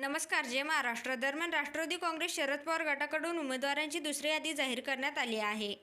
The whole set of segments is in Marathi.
नमस्कार जय महाराष्ट्र दरम्यान राष्ट्रवादी काँग्रेस शरद पवार गटाकडून उमेदवारांची दुसरी यादी जाहीर करण्यात आली आहे.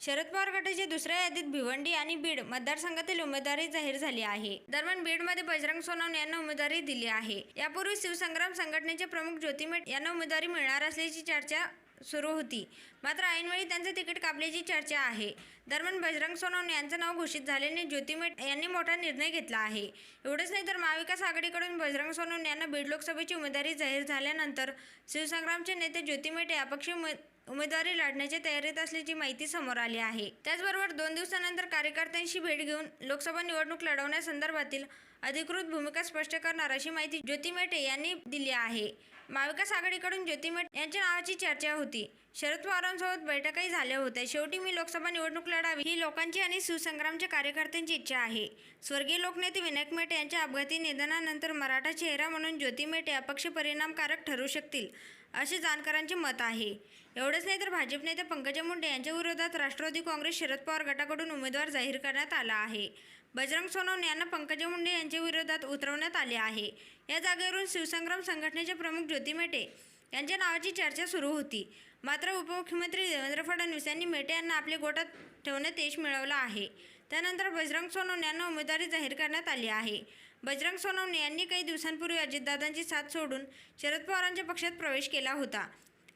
शरद पवार गटाची दुसऱ्या यादीत भिवंडी आणि बीड मतदारसंघातील उमेदवारी जाहीर झाली आहे. दरम्यान बीडमध्ये बजरंग सोनवणे यांना उमेदवारी दिली आहे. यापूर्वी शिवसंग्राम संघटनेचे प्रमुख ज्योतिमेट यांना उमेदवारी मिळणार असल्याची चर्चा सुरू होती. मात्र ऐनवेळी त्यांचे तिकीट कापल्याची चर्चा आहे. दरम्यान बजरंग सोनवणे यांचं नाव घोषित झाल्याने ज्योतिमेट यांनी मोठा निर्णय घेतला आहे. एवढंच नाही तर महाविकास आघाडीकडून बजरंग सोनवणे यांना बीड लोकसभेची उमेदवारी जाहीर झाल्यानंतर शिवसंग्रामचे नेते ज्योतिमेटे अपक्ष उमे उमेदवारी लढण्याच्या तयारीत असल्याची माहिती समोर आली आहे. त्याचबरोबर दोन दिवसानंतर कार्यकर्त्यांशी भेट घेऊन लोकसभा निवडणूक लढवण्यासंदर्भातील अधिकृत भूमिका स्पष्ट करणार अशी माहिती ज्योती मेटे यांनी दिली आहे. महाविकास आघाडीकडून ज्योती मेटे यांच्या नावाची चर्चा होती. शरद पवारांसोबत बैठकाही झाल्या होत्या. शेवटी मी लोकसभा निवडणूक लढावी ही लोकांची आणि शिवसंग्रामच्या कार्यकर्त्यांची इच्छा आहे. स्वर्गीय लोकनेते विनायक मेटे यांच्या अपघाती निधनानंतर मराठा चेहरा म्हणून ज्योती मेटे अपक्ष परिणामकारक ठरू शकतील असे जाणकारांचे मत आहे. एवढंच नाही तर भाजप नेते पंकजा मुंडे यांच्या विरोधात राष्ट्रवादी काँग्रेस शरद पवार गटाकडून उमेदवार जाहीर करण्यात आला आहे. बजरंग सोनवणे यांना पंकजा मुंडे यांच्या विरोधात उतरवण्यात आले आहे. या जागेवरून शिवसंग्राम संघटनेचे प्रमुख ज्योती मेटे यांच्या नावाची चर्चा सुरू होती. मात्र उपमुख्यमंत्री देवेंद्र फडणवीस यांनी मेटे यांना आपल्या गोटात ठेवण्यात यश मिळवलं आहे. त्यानंतर बजरंग सोनवणे यांना उमेदवारी जाहीर करण्यात आली आहे. बजरंग सोनवणे यांनी काही दिवसांपूर्वी अजितदादांची साथ सोडून शरद पवारांच्या पक्षात प्रवेश केला होता.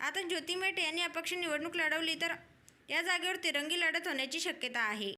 आता ज्योती मेटे यांनी अपक्ष निवडणूक लढवली तर या जागेवर तिरंगी लढत होण्याची शक्यता आहे.